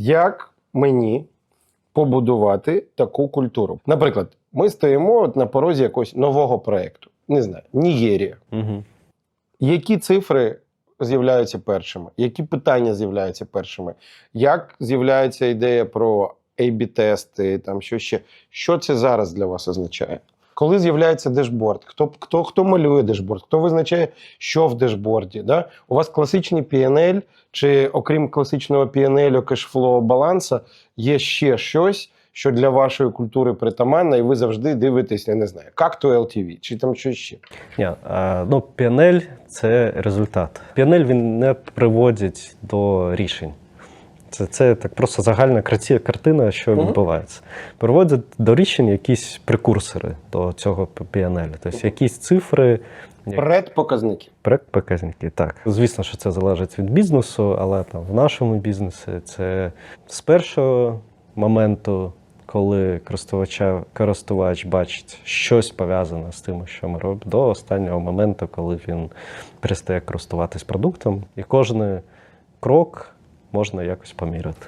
Як мені побудувати таку культуру? Наприклад, ми стоїмо от на порозі якогось нового проєкту. Не знаю, Нігерія. Угу. Які цифри з'являються першими? Які питання з'являються першими? Як з'являється ідея про A-B-тести, там що ще? Що це зараз для вас означає? Коли з'являється дешборд? Хто, хто, хто малює дешборд? Хто визначає, що в дешборді? Да? У вас класичний PNL, чи окрім класичного PNL, кешфло баланса, є ще щось, що для вашої культури притаманно, і ви завжди дивитесь, я не знаю, як то LTV, чи там щось ще. Ні, а, ну, PNL – це результат. PNL він не приводить до рішень. Це, це так просто загальна картина, що Мгм. відбувається. Приводять до рішень якісь прекурсори до цього PNL. Тобто якісь цифри, Предпоказники. показники. Так, звісно, що це залежить від бізнесу, але там в нашому бізнесі це з першого моменту, коли користувача, користувач бачить щось пов'язане з тим, що ми робимо, до останнього моменту, коли він перестає користуватись продуктом, і кожен крок можна якось поміряти.